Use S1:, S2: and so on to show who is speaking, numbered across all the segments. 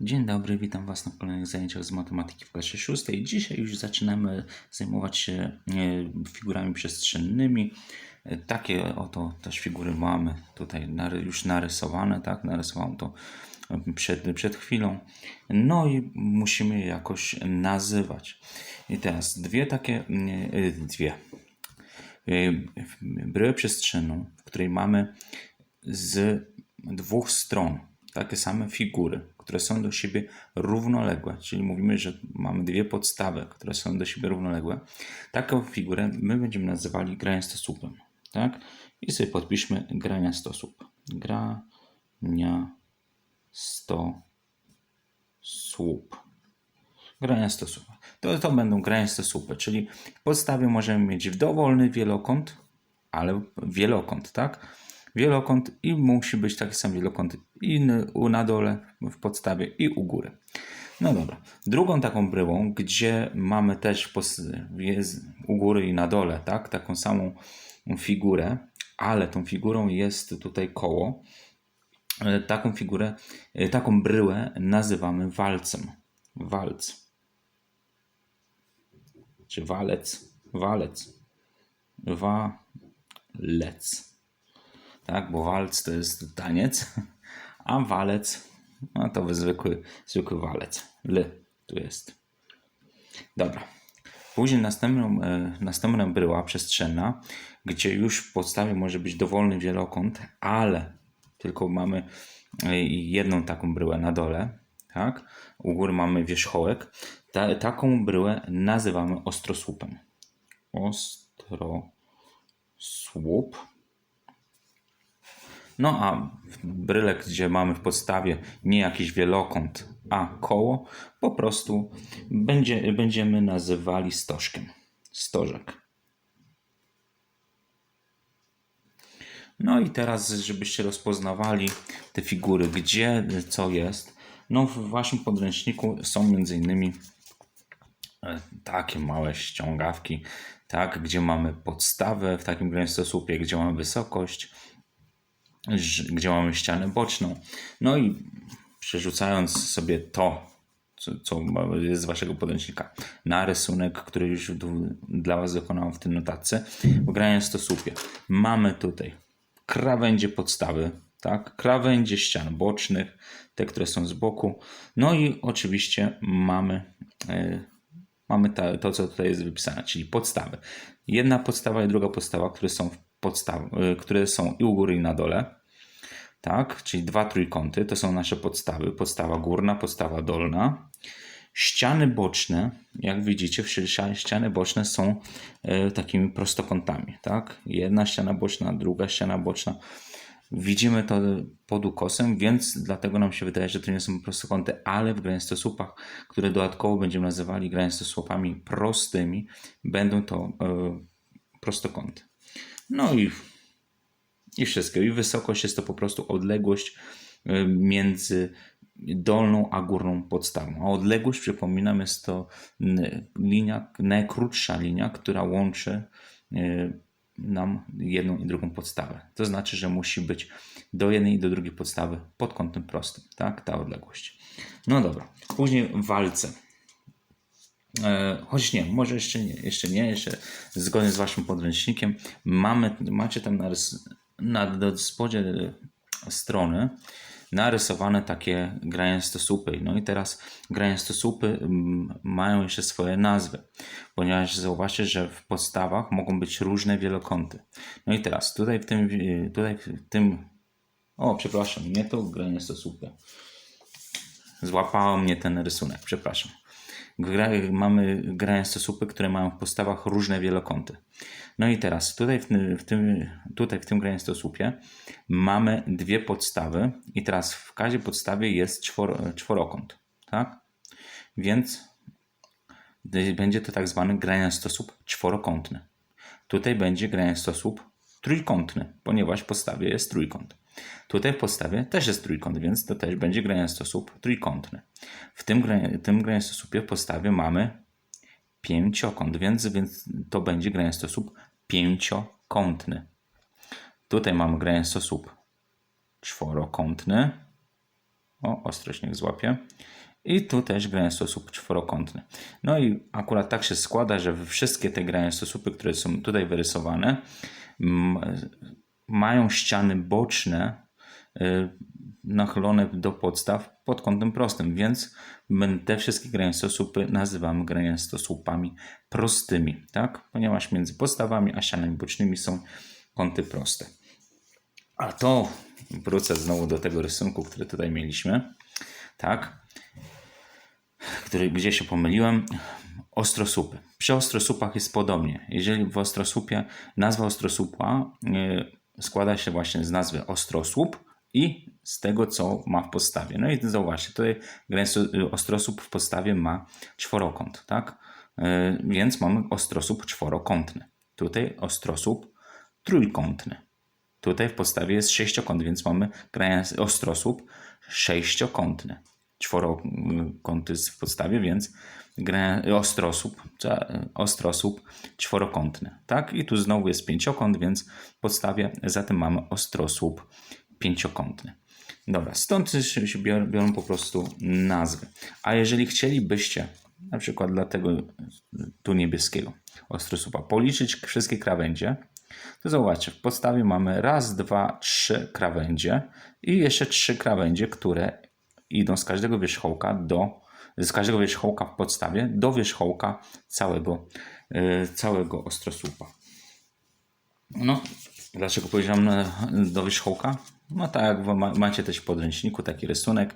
S1: Dzień dobry, witam Was na kolejnych zajęciach z matematyki w klasie 6. Dzisiaj już zaczynamy zajmować się e, figurami przestrzennymi. E, Takie oto też figury mamy tutaj już narysowane, tak? Narysowałem to przed, przed chwilą. No i musimy je jakoś nazywać. I teraz dwie takie, e, dwie. E, Bryłę przestrzenną, w której mamy z dwóch stron takie same figury, które są do siebie równoległe, czyli mówimy, że mamy dwie podstawy, które są do siebie równoległe. Taką figurę my będziemy nazywali grania stosupem, tak? I sobie podpiszmy grania stosłup. Grania stosłup. Grania stosupy. To, to będą grania stosupy, czyli w podstawie możemy mieć dowolny wielokąt, ale wielokąt, tak? Wielokąt i musi być taki sam wielokąt i na dole w podstawie i u góry. No dobra. Drugą taką bryłą, gdzie mamy też jest u góry i na dole, tak? Taką samą figurę, ale tą figurą jest tutaj koło. E, Taką figurę, e, taką bryłę nazywamy walcem. Walc. Czy walec? Walec. Walec. Tak, bo walc to jest taniec, a walec no to zwykły, zwykły walec. L tu jest. Dobra. Później następną, e, następna bryła przestrzenna, gdzie już w podstawie może być dowolny wielokąt, ale tylko mamy e, jedną taką bryłę na dole, tak? U góry mamy wierzchołek. Ta, taką bryłę nazywamy ostrosłupem. Ostrosłup. No a brylek, gdzie mamy w podstawie nie jakiś wielokąt, a koło, po prostu będzie, będziemy nazywali stożkiem. Stożek. No i teraz, żebyście rozpoznawali te figury, gdzie co jest, no w waszym podręczniku są między innymi e, takie małe ściągawki, tak, gdzie mamy podstawę w takim gęstosłupie, gdzie mamy wysokość, gdzie mamy ścianę boczną. No i przerzucając sobie to, co, co jest z waszego podręcznika, na rysunek, który już dla was wykonałem w tym notatce, w graniu stosłupie. Mamy tutaj krawędzie podstawy, tak? Krawędzie ścian bocznych, te, które są z boku. No i oczywiście mamy, e, mamy ta, to, co tutaj jest wypisane, czyli podstawy. Jedna podstawa i druga podstawa, które są, w podstaw, e, które są i u góry, i na dole. Tak, czyli dwa trójkąty to są nasze podstawy. Podstawa górna, podstawa dolna. Ściany boczne, jak widzicie, ściany boczne są e, takimi prostokątami. Tak? Jedna ściana boczna, druga ściana boczna. Widzimy to pod ukosem, więc dlatego nam się wydaje, że to nie są prostokąty, ale w graniastosłupach, które dodatkowo będziemy nazywali graniastosłupami prostymi, będą to e, prostokąty. No i i wszystko. I wysokość jest to po prostu odległość y, między dolną a górną podstawą. A odległość, przypominam, jest to linia, najkrótsza linia, która łączy y, nam jedną i drugą podstawę. To znaczy, że musi być do jednej i do drugiej podstawy pod kątem prostym, tak? Ta odległość. No dobra. Później walce. E, Choć nie, może jeszcze nie, jeszcze nie, jeszcze zgodnie z waszym podręcznikiem mamy, macie tam narys, na spodzie strony narysowane takie graniastosłupy. No i teraz graniastosłupy mają jeszcze swoje nazwy, ponieważ zauważcie, że w podstawach mogą być różne wielokąty. No i teraz tutaj w tym, tutaj w tym o przepraszam, nie to graniastosłupy. Złapało mnie ten rysunek, przepraszam. Gra, mamy graniastosłupy, które mają w podstawach różne wielokąty. No i teraz tutaj w w tym, tutaj w tym graniastosłupie mamy dwie podstawy i teraz w każdej podstawie jest czwor, czworokąt, tak? Więc będzie to tak zwany graniastosłup czworokątny. Tutaj będzie graniastosłup trójkątny, ponieważ w podstawie jest trójkąt. Tutaj w podstawie też jest trójkąt, więc to też będzie graniastosłup trójkątny. W tym, tym graniastosłupie w podstawie mamy pięciokąt, więc, więc to będzie graniastosłup pięciokątny. Tutaj mamy graniastosłup czworokątny. O, ostrość niech złapie. I tu też graniastosłup czworokątny. No i akurat tak się składa, że wszystkie te graniastosłupy, które są tutaj wyrysowane, mają ściany boczne y, nachylone do podstaw pod kątem prostym, więc my te wszystkie graniastosłupy nazywamy graniastosłupami prostymi, tak? Ponieważ między podstawami a ścianami bocznymi są kąty proste. A to wrócę znowu do tego rysunku, który tutaj mieliśmy, tak? Który, gdzie się pomyliłem, ostrosłupy. Przy ostrosłupach jest podobnie. Jeżeli w ostrosłupie nazwa ostrosłupa y, składa się właśnie z nazwy ostrosłup i z tego, co ma w podstawie. No i zauważcie, tutaj y, ostrosłup w podstawie ma czworokąt, tak? Y, Więc mamy ostrosłup czworokątny. Tutaj ostrosłup trójkątny. Tutaj w podstawie jest sześciokąt, więc mamy ostrosłup sześciokątny. Czworokąt jest w podstawie, więc ostrosłup, ostrosłup czworokątny. Tak? I tu znowu jest pięciokąt, więc w podstawie zatem mamy ostrosłup pięciokątny. Dobra, stąd się się bior- biorą po prostu nazwy. A jeżeli chcielibyście, na przykład dla tego tu niebieskiego ostrosłupa, policzyć wszystkie krawędzie, to zobaczcie, w podstawie mamy raz, dwa, trzy krawędzie i jeszcze trzy krawędzie, które idą z każdego wierzchołka do, z każdego wierzchołka w podstawie do wierzchołka całego, yy, całego ostrosłupa. No, dlaczego powiedziałem na, do wierzchołka? No tak, macie też w podręczniku taki rysunek.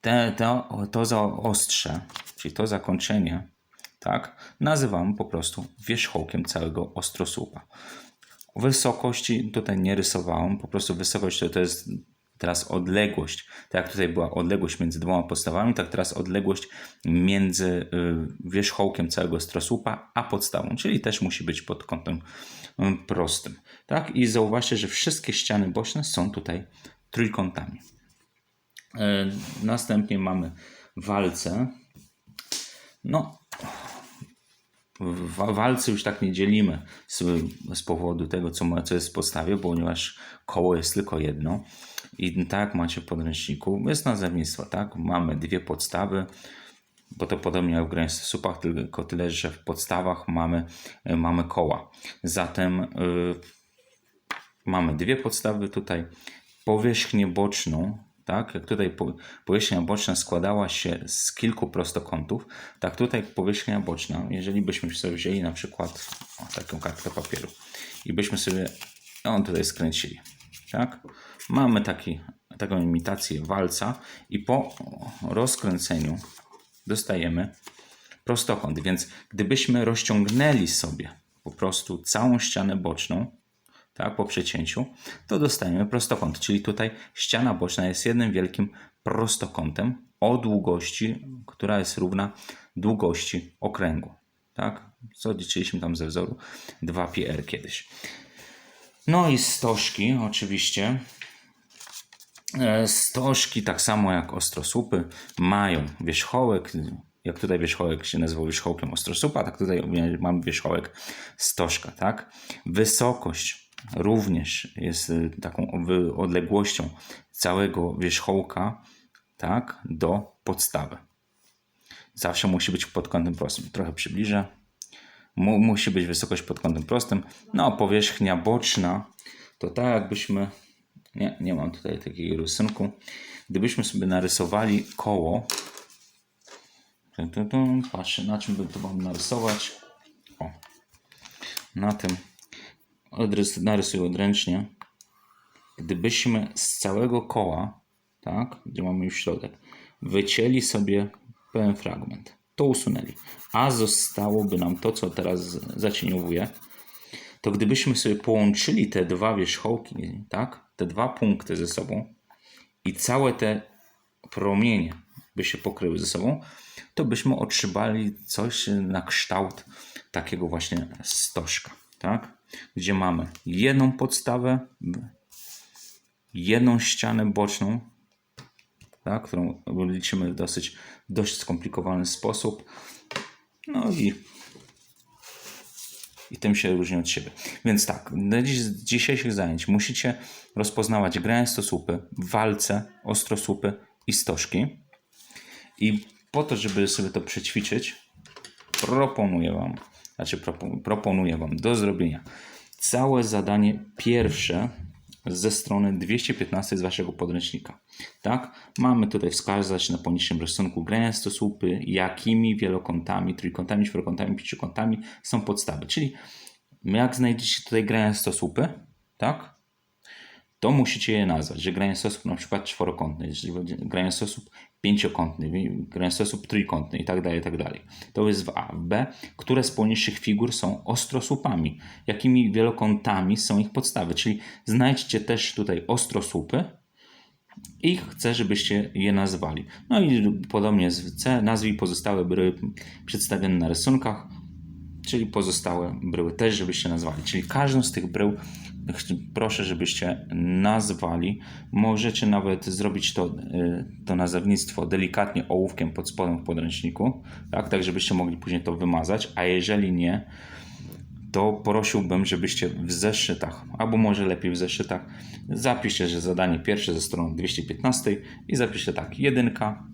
S1: Te, to, to zaostrze, czyli to zakończenie, tak, nazywamy po prostu wierzchołkiem całego ostrosłupa. Wysokości tutaj nie rysowałem, po prostu wysokość to jest teraz odległość. Tak jak tutaj była odległość między dwoma podstawami, tak teraz odległość między y, wierzchołkiem całego ostrosłupa a podstawą, czyli też musi być pod kątem y, prostym. Tak? I zauważcie, że wszystkie ściany boczne są tutaj trójkątami. E, Następnie mamy walce. No, walce już tak nie dzielimy z, z powodu tego, co, co jest w podstawie, ponieważ koło jest tylko jedno. I tak macie w podręczniku, jest nazewnictwo, tak? Mamy dwie podstawy, bo to podobnie jak w graniastosłupach, tylko tyle, że w podstawach mamy, e, mamy koła. Zatem y, mamy dwie podstawy tutaj, powierzchnię boczną, tak, jak tutaj po- powierzchnia boczna składała się z kilku prostokątów, tak tutaj powierzchnia boczna, jeżeli byśmy sobie wzięli na przykład o, taką kartkę papieru i byśmy sobie ją tutaj skręcili, tak, mamy taki, taką imitację walca i po rozkręceniu dostajemy prostokąt, więc gdybyśmy rozciągnęli sobie po prostu całą ścianę boczną, tak, po przecięciu, to dostajemy prostokąt. Czyli tutaj ściana boczna jest jednym wielkim prostokątem o długości, która jest równa długości okręgu. Tak? Co liczyliśmy tam ze wzoru 2πr kiedyś. No i stożki oczywiście. E, Stożki, tak samo jak ostrosłupy, mają wierzchołek. Jak tutaj wierzchołek się nazywał wierzchołkiem ostrosłupa, tak tutaj mamy wierzchołek stożka. Tak? Wysokość również jest y, taką odległością całego wierzchołka tak, do podstawy. Zawsze musi być pod kątem prostym. Trochę przybliżę. Mu, musi być wysokość pod kątem prostym. No, powierzchnia boczna to tak jakbyśmy. Nie, nie mam tutaj takiego rysunku. Gdybyśmy sobie narysowali koło. Patrzę, na czym by to mam narysować. O, na tym narysuję odręcznie. Gdybyśmy z całego koła, tak, gdzie mamy już środek, wycięli sobie pewien fragment, to usunęli, a zostałoby nam to, co teraz zacieniowuję, to gdybyśmy sobie połączyli te dwa wierzchołki, tak, te dwa punkty ze sobą i całe te promienie by się pokryły ze sobą, to byśmy otrzymali coś na kształt takiego właśnie stożka, tak? Gdzie mamy jedną podstawę, jedną ścianę boczną, tak? którą liczymy w dosyć dość skomplikowany sposób. No i i tym się różni od siebie. Więc tak, z dzisiejszych zajęć musicie rozpoznawać gęstosłupy, walce, ostrosłupy i stożki. I po to, żeby sobie to przećwiczyć, proponuję Wam, znaczy propo- proponuję Wam do zrobienia całe zadanie pierwsze ze strony 215 z Waszego podręcznika. Tak? Mamy tutaj wskazać na poniższym rysunku gęstosłupy, jakimi wielokątami, trójkątami, czworokątami, pięciokątami są podstawy. Czyli jak znajdziecie tutaj gęstosłupy, tak? To musicie je nazwać, że gęstosłup na przykład czworokątny, gęstosłup pięciokątny, gęstosłup trójkątny i tak dalej, i tak dalej. To jest w A. W B, które z poniższych figur są ostrosłupami, jakimi wielokątami są ich podstawy, czyli znajdźcie też tutaj ostrosłupy i chcę, żebyście je nazwali. No i podobnie z C, nazwij pozostałe bryły przedstawione na rysunkach, czyli pozostałe bryły też, żebyście nazwali. Czyli każdą z tych brył proszę, żebyście nazwali. Możecie nawet zrobić to, y, to nazewnictwo delikatnie ołówkiem pod spodem w podręczniku, tak, tak żebyście mogli później to wymazać, a jeżeli nie, to prosiłbym, żebyście w zeszytach, albo może lepiej w zeszytach, zapiszcie, że zadanie pierwsze ze strony 215 i zapiszcie tak, jedynka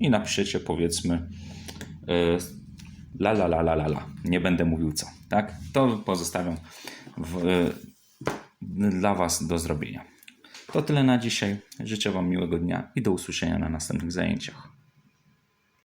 S1: i napiszecie powiedzmy y, la la la la la la. Nie będę mówił co, tak? To pozostawiam w, dla Was do zrobienia. To tyle na dzisiaj. Życzę Wam miłego dnia i do usłyszenia na następnych zajęciach.